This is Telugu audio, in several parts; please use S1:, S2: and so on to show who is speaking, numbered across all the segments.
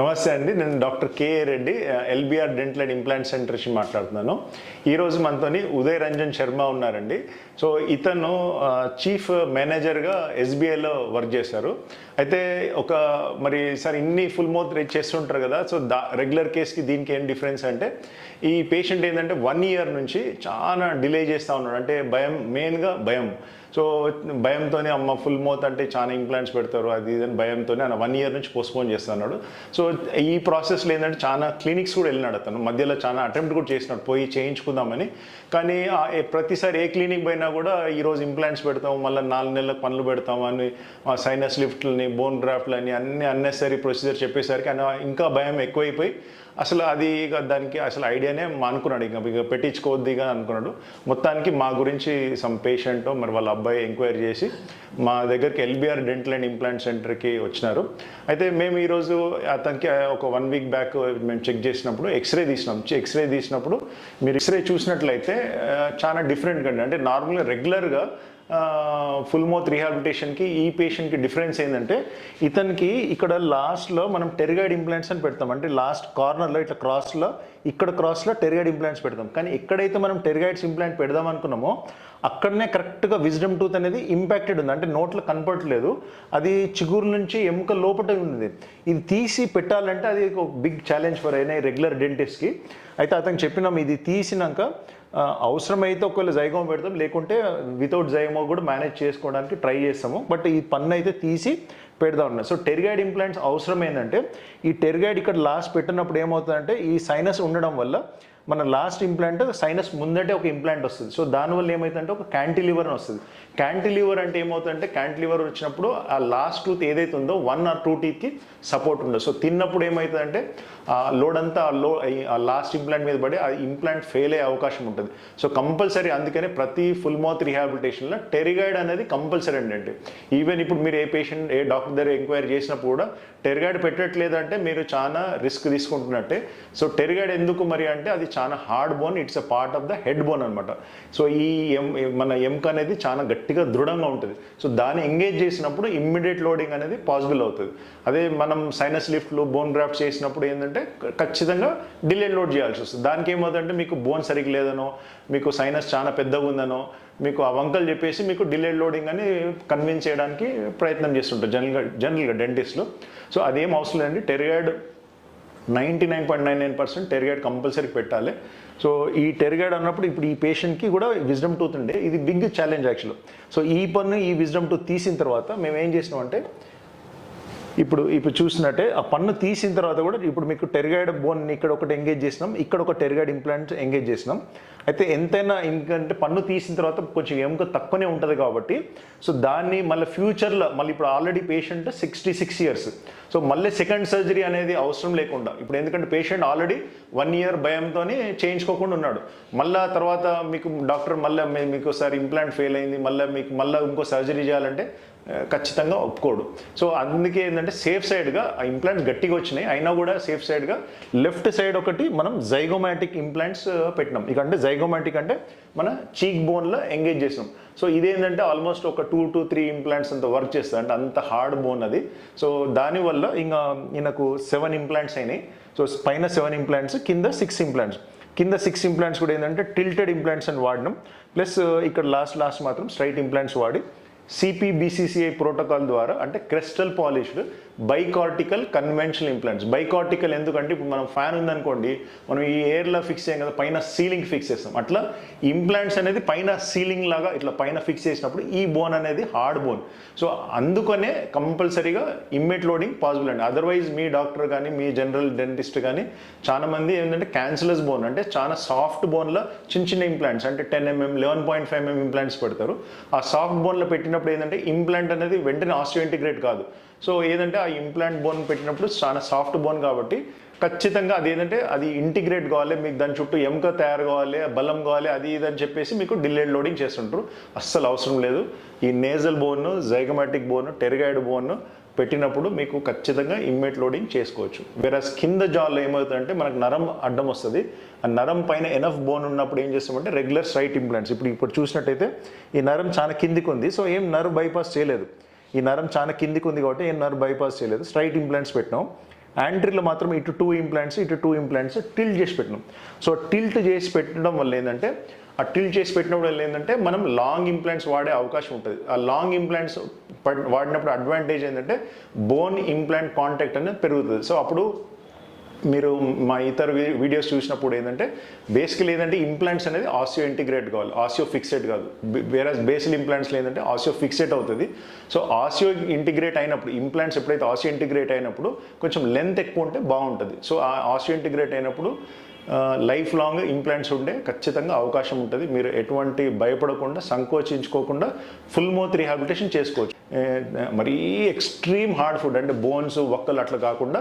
S1: నమస్తే అండి. నేను doctor K A Reddy LBR dental and implant centre నుంచి మాట్లాడుతున్నాను. ఈరోజు మనతోని ఉదయ్ రంజన్ శర్మ ఉన్నారండి. సో ఇతను చీఫ్ మేనేజర్గా ఎస్బీఐలో వర్క్ చేశారు. అయితే ఒక మరి సార్ ఇన్ని ఫుల్ మౌత్ చేస్తుంటారు కదా సో దా రెగ్యులర్ కేస్కి దీనికి ఏం డిఫరెన్స్ అంటే ఈ పేషెంట్ ఏంటంటే వన్ ఇయర్ నుంచి చాలా డిలే చేస్తూ ఉన్నాడు. అంటే భయం మెయిన్గా భయం. సో భయంతోనే అమ్మ ఫుల్ మౌత్ అంటే చాలా ఇంప్లాంట్స్ పెడతారు అది ఇది అని భయంతోనే ఆయన వన్ ఇయర్ నుంచి పోస్ట్పోన్ చేస్తున్నాడు సో ఈ ప్రాసెస్లో ఏంటంటే చాలా క్లినిక్స్ కూడా వెళ్ళినాడు అతను. మధ్యలో చాలా అటెంప్ట్ కూడా చేసినాడు పోయి చేయించుకుందామని. కానీ ప్రతిసారి ఏ క్లినిక్ పోయినా కూడా ఈరోజు ఇంప్లాంట్స్ పెడతాం మళ్ళీ నాలుగు నెలలకు పనులు పెడతాం అని సైనస్ లిఫ్ట్లని బోన్ డ్రాఫ్ట్లని అన్ని అన్నెసరీ ప్రొసీజర్ చెప్పేసరికి ఆయన ఇంకా భయం ఎక్కువైపోయి అసలు అది ఇక దానికి అసలు ఐడియానే అనుకున్నాడు. ఇంకా ఇక పెట్టించుకోవద్దు ఇక అనుకున్నాడు. మొత్తానికి మా గురించి సమ్ పేషెంట్ మరి వాళ్ళ అబ్బాయి ఎంక్వైరీ చేసి మా దగ్గరికి ఎల్బిఆర్ డెంటల్ అండ్ ఇంప్లాంట్ సెంటర్కి వచ్చినారు. అయితే మేము ఈరోజు అతనికి ఒక వన్ వీక్ బ్యాక్ మేము చెక్ చేసినప్పుడు ఎక్స్రే తీసినాం. ఎక్స్రే తీసినప్పుడు మీరు ఎక్స్రే చూసినట్లయితే చాలా డిఫరెంట్ కండి. అంటే నార్మల్గా రెగ్యులర్గా ఫుల్ మౌత్ రీహాబిలిటేషన్కి ఈ పేషెంట్కి డిఫరెన్స్ ఏంటంటే ఇతనికి ఇక్కడ లాస్ట్లో మనం టెరిగైడ్ ఇంప్లాంట్స్ అని పెడతాం. అంటే లాస్ట్ కార్నర్లో ఇట్లా క్రాస్లో ఇక్కడ క్రాస్లో టెరిగైడ్ ఇంప్లాంట్స్ పెడతాం. కానీ ఎక్కడైతే మనం టెరిగైడ్స్ ఇంప్లాంట్ పెడదాం అనుకున్నామో అక్కడనే కరెక్ట్గా విజ్డమ్ టూత్ అనేది ఇంపాక్టెడ్ ఉంది. అంటే నోట్లో కనపడట్లేదు అది చిగురు నుంచి ఎముక లోపట ఉంది ఇది తీసి పెట్టాలంటే అది ఒక బిగ్ ఛాలెంజ్ ఫర్ అయినా రెగ్యులర్ డెంటిస్ట్కి అయితే అతను చెప్పినాం ఇది తీసినాక అవసరమైతే ఒకవేళ జైగం పెడతాం లేకుంటే వితౌట్ జైగోమో కూడా మేనేజ్ చేసుకోవడానికి ట్రై చేస్తాము. బట్ ఈ పన్ను అయితే తీసి పెడదాం ఉన్నాయి సో టెరిగైడ్ ఇంప్లాంట్స్ అవసరం ఏంటంటే ఈ టెరిగైడ్ ఇక్కడ లాస్ట్ పెట్టినప్పుడు ఏమవుతుందంటే ఈ సైనస్ ఉండడం వల్ల మన లాస్ట్ ఇంప్లాంట్ సైనస్ ముందటే ఒక ఇంప్లాంట్ వస్తుంది. సో దానివల్ల ఏమైతుందంటే ఒక క్యాంటిలివర్ అని వస్తుంది. క్యాంటిలివర్ అంటే ఏమవుతుందంటే క్యాంటిలివర్ వచ్చినప్పుడు ఆ లాస్ట్ టూత్ ఏదైతే ఉందో వన్ ఆర్ టూ టీత్కి సపోర్ట్ ఉండదు. సో తిన్నప్పుడు ఏమవుతుందంటే ఆ లోడ్ అంతా లో ఆ లాస్ట్ ఇంప్లాంట్ మీద పడి ఆ ఇంప్లాంట్ ఫెయిల్ అయ్యే అవకాశం ఉంటుంది. సో కంపల్సరీ అందుకనే ప్రతి ఫుల్ మౌత్ రిహాబిలిటేషన్లో టెరిగైడ్ అనేది కంపల్సరీ అండి ఈవెన్ ఇప్పుడు మీరు ఏ పేషెంట్ ఏ డాక్టర్ దగ్గర ఎంక్వైరీ చేసినప్పుడు కూడా టెరిగైడ్ పెట్టట్లేదంటే మీరు చాలా రిస్క్ తీసుకుంటున్నట్టే. సో టెరిగైడ్ ఎందుకు మరి అంటే అది చాలా hard bone it's a part of the head bone అనమాట సో ఈ ఎం మన ఎముక అనేది చాలా గట్టిగా దృఢంగా ఉంటుంది. సో దాన్ని ఎంగేజ్ చేసినప్పుడు ఇమ్మీడియట్ లోడింగ్ అనేది పాసిబుల్ అవుతుంది. అదే మనం సైనస్ లిఫ్ట్లు బోన్ గ్రాఫ్ట్ చేసినప్పుడు ఏంటంటే ఖచ్చితంగా డిలే లోడ్ చేయాల్సి వస్తుంది. దానికి ఏమవుతుందంటే మీకు బోన్ సరిగ్గా లేదనో మీకు సైనస్ చాలా పెద్దగా ఉందనో మీకు ఆ వంకలు చెప్పేసి మీకు డిలేడ్ లోడింగ్ అని కన్విన్స్ చేయడానికి ప్రయత్నం చేస్తుంటారు జనరల్గా జనరల్గా డెంటిస్ట్లో సో అదేం అవసరం లేదండి. Pterygoid ninety nine point nine nine percent pterygoid compulsory పెట్టాలి. సో ఈ టెరిగైడ్ అన్నప్పుడు ఇప్పుడు ఈ పేషెంట్కి కూడా విజ్డమ్ టూత్ ఉండే ఇది బిగ్ ఛాలెంజ్ యాక్చువల్. సో ఈ పన్ను ఈ విజ్డమ్ టూత్ తీసిన తర్వాత మేము ఏం చేసినామంటే ఇప్పుడు ఇప్పుడు చూసినట్టే ఆ పన్ను తీసిన తర్వాత కూడా ఇప్పుడు మీకు టెరిగైడ్ బోన్ ఇక్కడ ఒకటి ఎంగేజ్ చేసినాం ఇక్కడ ఒక టెరిగైడ్ ఇంప్లాంట్ ఎంగేజ్ చేసినాం. అయితే ఎంతైనా ఎందుకంటే పన్ను తీసిన తర్వాత కొంచెం ఎముక తక్కువనే ఉంటుంది కాబట్టి సో దాన్ని మళ్ళీ ఫ్యూచర్లో మళ్ళీ ఇప్పుడు already patient sixty six years so మళ్ళీ సెకండ్ సర్జరీ అనేది అవసరం లేకుండా ఇప్పుడు ఎందుకంటే పేషెంట్ ఆల్రెడీ వన్ ఇయర్ భయంతోనే చేయించుకోకుండా ఉన్నాడు. మళ్ళీ తర్వాత మీకు డాక్టర్ మళ్ళీ మీకు ఒకసారి ఇంప్లాంట్ ఫెయిల్ అయింది మళ్ళీ మీకు మళ్ళీ ఇంకో సర్జరీ చేయాలంటే ఖచ్చితంగా ఒప్పుకోడు. సో అందుకే ఏంటంటే సేఫ్ సైడ్గా ఆ ఇంప్లాంట్స్ గట్టిగా వచ్చినాయి. అయినా కూడా సేఫ్ సైడ్గా లెఫ్ట్ సైడ్ ఒకటి మనం జైగోమాటిక్ ఇంప్లాంట్స్ పెట్టినాం. ఇక అంటే జైగోమాటిక్ అంటే మన చీక్ బోన్లో ఎంగేజ్ చేసినాం. సో ఇదేంటంటే ఆల్మోస్ట్ ఒక టూ టు త్రీ ఇంప్లాంట్స్ అంత వర్క్ చేస్తుంది. అంటే అంత హార్డ్ బోన్ అది. సో దానివల్ల ఇంకా ఈయనకు సెవెన్ ఇంప్లాంట్స్ అయినాయి. సో పైన సెవెన్ ఇంప్లాంట్స్ కింద సిక్స్ ఇంప్లాంట్స్ కింద సిక్స్ ఇంప్లాంట్స్ కూడా ఏంటంటే టిల్టెడ్ ఇంప్లాంట్స్ అని వాడినాం. ప్లస్ ఇక్కడ లాస్ట్ లాస్ట్ మాత్రం స్ట్రైట్ ఇంప్లాంట్స్ వాడి సిపిబిసిసిఐ ప్రోటోకాల్ ద్వారా అంటే crystal polished bicortical conventional implants bicortical ఎందుకంటే ఇప్పుడు మనం ఫ్యాన్ ఉందనుకోండి మనం ఈ ఎయిర్లో ఫిక్స్ చేయం కదా పైన సీలింగ్ ఫిక్స్ చేస్తాం. అట్లా ఇంప్లాంట్స్ అనేది పైన సీలింగ్ లాగా ఇట్లా పైన ఫిక్స్ చేసినప్పుడు ఈ బోన్ అనేది హార్డ్ బోన్ సో అందుకనే కంపల్సరీగా ఇమ్మీడియట్ లోడింగ్ పాసిబుల్ అండి. అదర్వైజ్ మీ డాక్టర్ కానీ మీ జనరల్ డెంటిస్ట్ కానీ చాలా మంది ఏంటంటే క్యాన్సిలస్ బోన్ అంటే చాలా సాఫ్ట్ బోన్లో చిన్న చిన్న ఇంప్లాంట్స్ అంటే ten MM eleven point five MM implants పెడతారు. ఆ సాఫ్ట్ బోన్లో పెట్టినప్పుడు ఏంటంటే ఇంప్లాంట్ అనేది వెంటనే ఆస్టియో ఇంటిగ్రేట్ కాదు. సో ఏదంటే ఆ ఇంప్లాంట్ బోన్ పెట్టినప్పుడు చాలా సాఫ్ట్ బోన్ కాబట్టి ఖచ్చితంగా అది ఏంటంటే అది ఇంటిగ్రేట్ కావాలి మీకు దాని చుట్టూ ఎముక తయారు కావాలి బలం కావాలి అది ఇది అని చెప్పేసి మీకు డిలేడ్ లోడింగ్ చేస్తుంటారు. అస్సలు అవసరం లేదు. ఈ nasal bone zygomatic bone pterygoid bone పెట్టినప్పుడు మీకు ఖచ్చితంగా ఇమ్మేట్ లోడింగ్ చేసుకోవచ్చు. వేరే కింద జాల్లో ఏమవుతుందంటే మనకు నరం అడ్డం వస్తుంది. ఆ నరం పైన ఎనఫ్ బోన్ ఉన్నప్పుడు ఏం చేస్తామంటే రెగ్యులర్ స్ట్రైట్ ఇంప్లాంట్స్ ఇప్పుడు ఇప్పుడు చూసినట్టయితే ఈ నరం చాలా కిందికి ఉంది. సో ఏం నర్వ్ బైపాస్ చేయలేదు. ఈ నరం చాలా కిందికి ఉంది కాబట్టి ఏం నరం బైపాస్ చేయలేదు. స్ట్రైట్ ఇంప్లాంట్స్ పెట్టినాం. యాంట్రీలో మాత్రం ఇటు టూ ఇంప్లాంట్స్ ఇటు టూ ఇంప్లాంట్స్ టిల్ట్ చేసి పెట్టినాం. సో టిల్ట్ చేసి పెట్టడం వల్ల ఏంటంటే ఆ టిల్ట్ చేసి పెట్టినప్పుడు వల్ల ఏంటంటే మనం లాంగ్ ఇంప్లాంట్స్ వాడే అవకాశం ఉంటుంది. ఆ లాంగ్ ఇంప్లాంట్స్ వాడినప్పుడు అడ్వాంటేజ్ ఏంటంటే బోన్ ఇంప్లాంట్ కాంటాక్ట్ అనేది పెరుగుతుంది. సో అప్పుడు మీరు మా ఇతర వీడియోస్ చూసినప్పుడు ఏంటంటే బేసికల్ ఏంటంటే ఇంప్లాంట్స్ అనేది ఆసియో ఇంటిగ్రేట్ కావాలి ఆసియో ఫిక్సెడ్ కాదు. వేరే బేసిల్ ఇంప్లాంట్స్లో ఏంటంటే ఆసియో ఫిక్సెడ్ అవుతుంది. సో ఆసియో ఇంటిగ్రేట్ అయినప్పుడు ఇంప్లాంట్స్ ఎప్పుడైతే ఆసియో ఇంటిగ్రేట్ అయినప్పుడు కొంచెం లెంత్ ఎక్కువ ఉంటే బాగుంటుంది. సో ఆ ఆసియో ఇంటిగ్రేట్ అయినప్పుడు లైఫ్ లాంగ్ ఇంప్లాంట్స్ ఉండే ఖచ్చితంగా అవకాశం ఉంటుంది. మీరు ఎటువంటి భయపడకుండా సంకోచించుకోకుండా ఫుల్ మౌత్ రీహాబిలిటేషన్ చేసుకోవచ్చు. మరీ ఎక్స్ట్రీమ్ హార్డ్ ఫుడ్ అంటే బోన్స్ వక్కలు అట్లా కాకుండా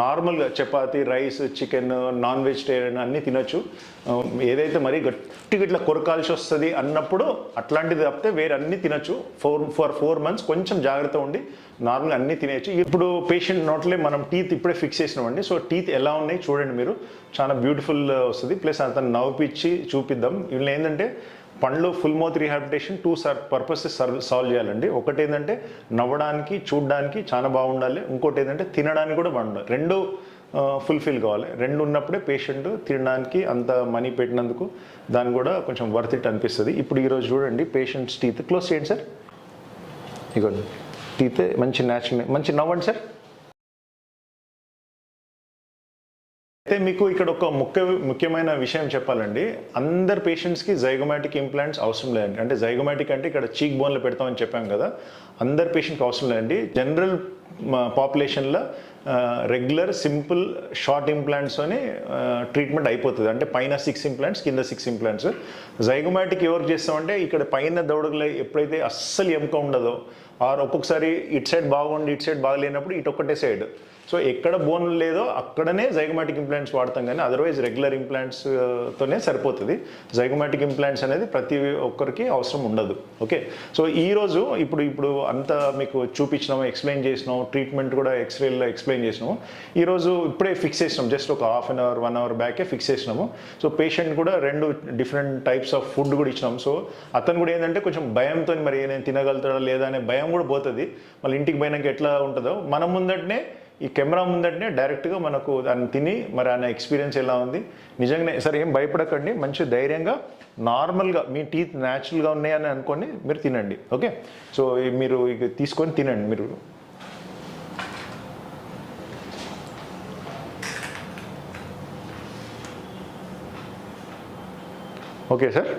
S1: నార్మల్గా chapati rice chicken non vegetarian అన్నీ తినొచ్చు. ఏదైతే మరీ గట్టిగా ఇట్లా కొరకాల్సి వస్తుంది అన్నప్పుడు అట్లాంటిది తప్పితే వేరే అన్నీ తినొచ్చు. ఫోర్ ఫర్ ఫోర్ మంత్స్ కొంచెం జాగ్రత్త ఉండి నార్మల్గా అన్నీ తినేయచ్చు. ఇప్పుడు పేషెంట్ నోట్లే మనం టీత్ ఇప్పుడే ఫిక్స్ చేసినామండి. సో టీత్ ఎలా ఉన్నాయి చూడండి మీరు. చాలా బ్యూటిఫుల్ వస్తుంది. ప్లస్ అతను నవ్విచ్చి చూపిద్దాం. వీళ్ళు ఏంటంటే పండ్లు full mouth rehabilitation two sir purposes solve చేయాలండి. ఒకటి ఏంటంటే నవ్వడానికి చూడడానికి చాలా బాగుండాలి. ఇంకోటి ఏంటంటే తినడానికి కూడా బాగుండాలి. రెండు ఫుల్ఫిల్ కావాలి. రెండు ఉన్నప్పుడే పేషెంట్ తినడానికి అంత మనీ పెట్టినందుకు దాని కూడా కొంచెం వర్త్ ఇట్ అనిపిస్తుంది. ఇప్పుడు ఈరోజు చూడండి పేషెంట్స్ టీత్ క్లోజ్ చేయండి సార్ ఇగోండి. టీత్ మంచి న్యాచురల్ మంచి నవ్వండి సార్ అయితే మీకు ఇక్కడ ఒక ముఖ్య ముఖ్యమైన విషయం చెప్పాలండి. అందరు పేషెంట్స్కి జైగోమాటిక్ ఇంప్లాంట్స్ అవసరం లేదండి. అంటే జైగోమాటిక్ అంటే ఇక్కడ చీక్ బోన్లో పెడతామని చెప్పాం కదా. అందరు పేషెంట్కి అవసరం లేదండి. జనరల్ పాపులేషన్లో రెగ్యులర్ సింపుల్ షార్ట్ ఇంప్లాంట్స్తోనే ట్రీట్మెంట్ అయిపోతుంది. అంటే పైన సిక్స్ ఇంప్లాంట్స్ కింద సిక్స్ ఇంప్లాంట్స్ జైగోమాటిక్ ఎవరు చేస్తామంటే ఇక్కడ పైన దౌడగలు ఎప్పుడైతే అస్సలు ఎముక ఉండదో ఆర్ ఒక్కొక్కసారి ఇటు సైడ్ బాగుండి ఇటు సైడ్ బాగలేనప్పుడు ఇటు ఒక్కటే సైడ్ సో ఎక్కడ బోన్ లేదో అక్కడనే జైగమాటిక్ ఇంప్లాంట్స్ వాడతాం కానీ అదర్వైజ్ రెగ్యులర్ ఇంప్లాంట్స్ తోనే సరిపోతుంది. జైగమాటిక్ ఇంప్లాంట్స్ అనేది ప్రతి ఒక్కరికి అవసరం ఉండదు. ఓకే సో ఈరోజు ఇప్పుడు ఇప్పుడు అంతా మీకు చూపించినాము ఎక్స్ప్లెయిన్ చేసినాము ట్రీట్మెంట్ కూడా ఎక్స్రేలో ఎక్స్ప్లెయిన్ చేసినాము. ఈరోజు ఇప్పుడే ఫిక్స్ చేసినాం. జస్ట్ ఒక half an hour one hour బ్యాకే fix చేసినాము. సో పేషెంట్ కూడా రెండు డిఫరెంట్ టైప్స్ ఆఫ్ ఫుడ్ కూడా ఇచ్చినాం. సో అతను కూడా ఏంటంటే కొంచెం భయంతో మరి నేను తినగలుగుతాడా లేదా అనే భయం కూడా పోతుంది. మళ్ళీ ఇంటికి పోయినాక ఎట్లా ఉంటుందో. మన ముందటనే ఈ కెమెరా ముందటనే డైరెక్ట్గా మనకు దాన్ని తిని మరి ఆయన ఎక్స్పీరియన్స్ ఎలా ఉంది? నిజంగానే సరే ఏం భయపడకండి మంచి ధైర్యంగా నార్మల్గా మీ టీత్ న్యాచురల్గా ఉన్నాయని అనుకొని మీరు తినండి ఓకే? సో మీరు ఇక తీసుకొని తినండి మీరు. Okay sir?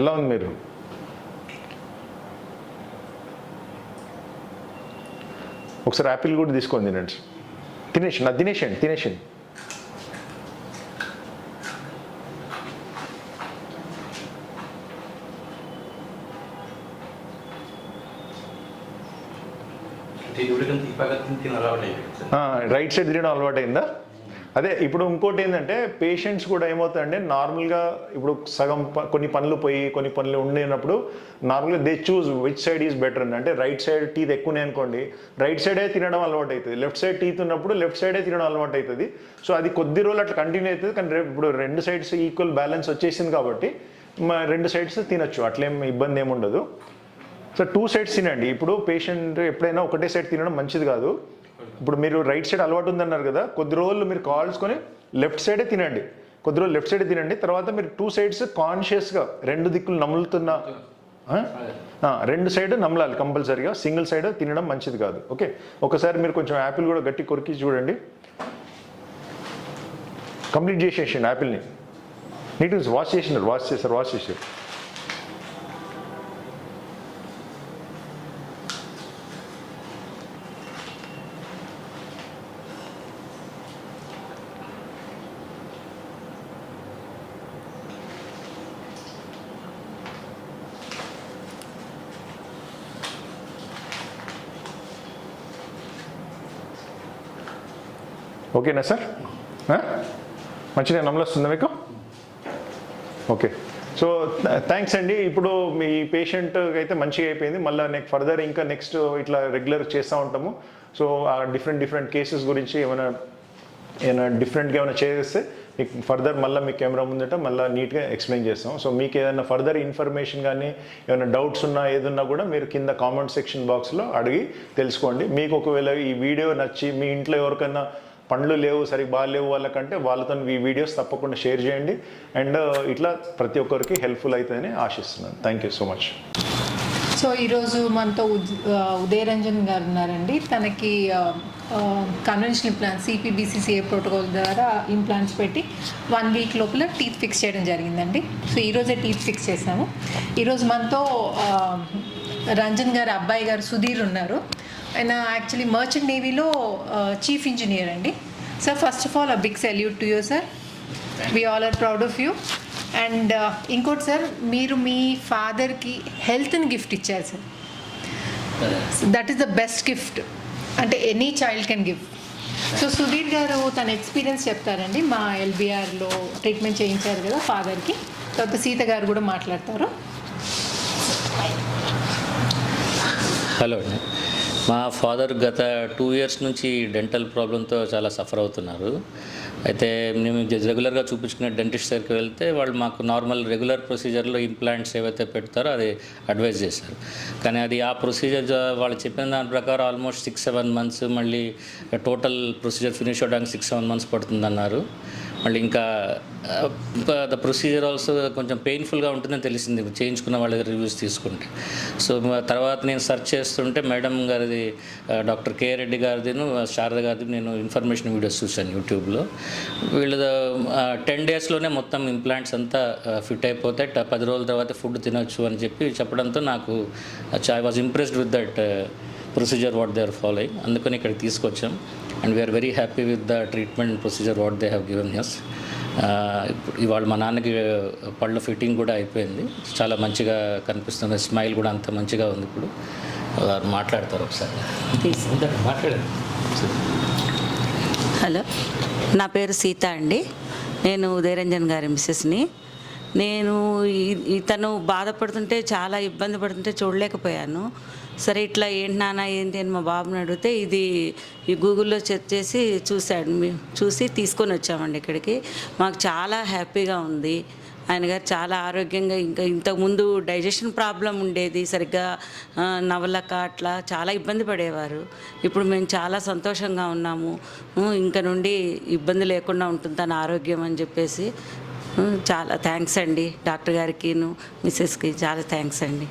S1: ఎలా ఉంది మీరు? ఒకసారి యాపిల్ కూడా తీసుకొని తినండి. తినేసి అది తినేసేయండి తినేసేయండి.
S2: దేవుడికి ఇప్పగా తిని అలవాటు అయిపోయింది
S1: రైట్ సైడ్ తినడం అలవాటైందా? అదే ఇప్పుడు ఇంకోటి ఏంటంటే పేషెంట్స్ కూడా ఏమవుతాయంటే నార్మల్గా ఇప్పుడు సగం ప- కొన్ని పనులు పోయి కొన్ని పనులు ఉండినప్పుడు నార్మల్గా they choose which side is better అండి అంటే రైట్ సైడ్ టీత్ ఎక్కువనే అనుకోండి. రైట్ సైడే తినడం అలవాటు అవుతుంది లెఫ్ట్ సైడ్ టీత్ ఉన్నప్పుడు లెఫ్ట్ సైడే తినడం అలవాటు అవుతుంది సో అది కొద్ది రోజులు అట్లా కంటిన్యూ అవుతుంది కానీ రేపు ఇప్పుడు రెండు సైడ్స్ ఈక్వల్ బ్యాలెన్స్ వచ్చేసింది కాబట్టి రెండు సైడ్స్ తినొచ్చు. అట్లేం ఇబ్బంది ఏముండదు. సో టూ సైడ్స్ తినండి. ఇప్పుడు పేషెంట్ ఎప్పుడైనా ఒకటే సైడ్ తినడం మంచిది కాదు. ఇప్పుడు మీరు రైట్ సైడ్ అలవాటు ఉందన్నారు కదా కొద్ది రోజులు మీరు కాల్చుకొని లెఫ్ట్ సైడే తినండి. కొద్ది రోజులు లెఫ్ట్ సైడ్ తినండి తర్వాత మీరు టూ సైడ్స్ కాన్షియస్గా రెండు దిక్కులు నములుతున్న రెండు సైడ్ నమలాలి కంపల్సరీగా సింగిల్ సైడ్ తినడం మంచిది కాదు. ఓకే? ఒకసారి మీరు కొంచెం యాపిల్ కూడా గట్టి కొరికి చూడండి. కంప్లీట్ చేసేసాను యాపిల్ని. నీట్గా వాష్ చేసినారు వాష్ చేశారు వాష్ చేశారు. ఓకేనా సార్? మంచిగా నమ్మలొస్తుందా మీకు? ఓకే. సో థ్యాంక్స్ అండి. ఇప్పుడు మీ పేషెంట్ అయితే మంచిగా అయిపోయింది. మళ్ళీ నెక్స్ట్ ఫర్దర్ ఇంకా నెక్స్ట్ ఇట్లా రెగ్యులర్ చేస్తూ ఉంటాము. సో ఆ డిఫరెంట్ డిఫరెంట్ కేసెస్ గురించి ఏమైనా ఏమైనా డిఫరెంట్గా ఏమైనా చేస్తే మీకు ఫర్దర్ మళ్ళీ మీ కెమెరా ముందట మళ్ళీ నీట్గా ఎక్స్ప్లెయిన్ చేస్తాం. సో మీకు ఏదైనా ఫర్దర్ ఇన్ఫర్మేషన్ కానీ ఏమైనా డౌట్స్ ఉన్నా ఏదున్నా కూడా మీరు కింద కామెంట్ సెక్షన్ బాక్స్లో అడిగి తెలుసుకోండి. మీకు ఒకవేళ ఈ వీడియో నచ్చి మీ ఇంట్లో ఎవరికైనా పండ్లు లేవు సరిగ్గా బాగాలేవు వాళ్ళకంటే వాళ్ళతో ఈ వీడియోస్ తప్పకుండా షేర్ చేయండి. అండ్ uh, ఇట్లా ప్రతి ఒక్కరికి హెల్ప్ఫుల్ అవుతుందని ఆశిస్తున్నాను. Thank you so much
S3: so ఈరోజు మనతో ఉద్- uh, ఉదయరంజన్ గారు ఉన్నారండి తనకి కన్వెన్షనల్ ప్లాన్ సిపిబిసిసిఏ ప్రోటోకాల్ ద్వారా ఇంప్లాంట్స్ పెట్టి వన్ వీక్ లోపల టీత్ ఫిక్స్ చేయడం జరిగిందండి. సో ఈరోజే టీత్ ఫిక్స్ చేసాము ఈరోజు మనతో uh, రంజన్ గారు అబ్బాయి గారు సుధీర్ ఉన్నారు. ఆయన యాక్చువల్లీ మర్చెంట్ నేవీలో చీఫ్ ఇంజనీర్ అండి. Sir first of all a big salute to you sir we all are proud of you and ఇంకోటి సార్ మీరు మీ ఫాదర్కి హెల్త్ని గిఫ్ట్ ఇచ్చారు sir that is the best gift అంటే any child can give so Sudheer garu తన ఎక్స్పీరియన్స్ చెప్తారండి. మా ఎల్బిఆర్లో ట్రీట్మెంట్ చేయించారు కదా ఫాదర్కి తర్వాత సీత గారు కూడా మాట్లాడతారు.
S4: హలో అండి మా ఫాదర్ గత టూ ఇయర్స్ నుంచి డెంటల్ ప్రాబ్లంతో చాలా సఫర్ అవుతున్నారు. అయితే మేము రెగ్యులర్గా చూపించుకునే డెంటిస్ట్ దగ్గరికి వెళ్తే వాళ్ళు మాకు నార్మల్ రెగ్యులర్ ప్రొసీజర్లో ఇంప్లాంట్స్ ఏవైతే పెడతారో అది అడ్వైజ్ చేశారు. కానీ అది ఆ ప్రొసీజర్ వాళ్ళు చెప్పిన దాని ప్రకారం ఆల్మోస్ట్ సిక్స్ సెవెన్ మంత్స్ మళ్ళీ టోటల్ ప్రొసీజర్ ఫినిష్ అవ్వడానికి సిక్స్ సెవెన్ మంత్స్ పడుతుందన్నారు. మళ్ళీ ఇంకా ద ప్రొసీజర్ ఆల్సో కొంచెం పెయిన్ఫుల్గా ఉంటుందని తెలిసింది. చేయించుకున్న వాళ్ళ రివ్యూస్ తీసుకుంటే. సో తర్వాత నేను సెర్చ్ చేస్తుంటే మేడం గారిది డాక్టర్ కే రెడ్డి గారిదిను శారద గారిది నేను ఇన్ఫర్మేషన్ వీడియోస్ చూశాను యూట్యూబ్లో. వీళ్ళ టెన్ డేస్లోనే మొత్తం ఇంప్లాంట్స్ అంతా ఫిట్ అయిపోతే పది రోజుల తర్వాత ఫుడ్ తినొచ్చు అని చెప్పి చెప్పడంతో నాకు I was impressed with that procedure what they are following అందుకని ఇక్కడికి తీసుకొచ్చాం. And we are very happy with the treatment procedure what they have given us ఇప్పుడు ఇవాళ మా నాన్నకి పళ్ళ ఫిట్టింగ్ కూడా అయిపోయింది. చాలా మంచిగా కనిపిస్తుంది. స్మైల్ కూడా అంత మంచిగా ఉంది ఇప్పుడు. వారు మాట్లాడతారు ఒకసారి. మాట్లాడారు
S5: హలో. నా పేరు సీత అండి. నేను ఉదయరంజన్ గారి మిస్సెస్ని. నేను ఇతను బాధపడుతుంటే చాలా ఇబ్బంది పడుతుంటే చూడలేకపోయాను. సరే ఇట్లా ఏంటి నాన్న ఏంటి అని మా బాబుని అడిగితే ఇది ఈ గూగుల్లో సెర్చ్ చేసి చూశాడు. చూసి తీసుకొని వచ్చామండి ఇక్కడికి. మాకు చాలా హ్యాపీగా ఉంది. ఆయన గారు చాలా ఆరోగ్యంగా ఇంకా ఇంతకుముందు డైజెషన్ ప్రాబ్లం ఉండేది సరిగ్గా నవలక అట్లా చాలా ఇబ్బంది పడేవారు. ఇప్పుడు మేము చాలా సంతోషంగా ఉన్నాము. ఇంక నుండి ఇబ్బంది లేకుండా ఉంటుంది తన ఆరోగ్యం అని చెప్పేసి. చాలా థ్యాంక్స్ అండి. డాక్టర్ గారికి మిస్సెస్కి చాలా థ్యాంక్స్ అండి.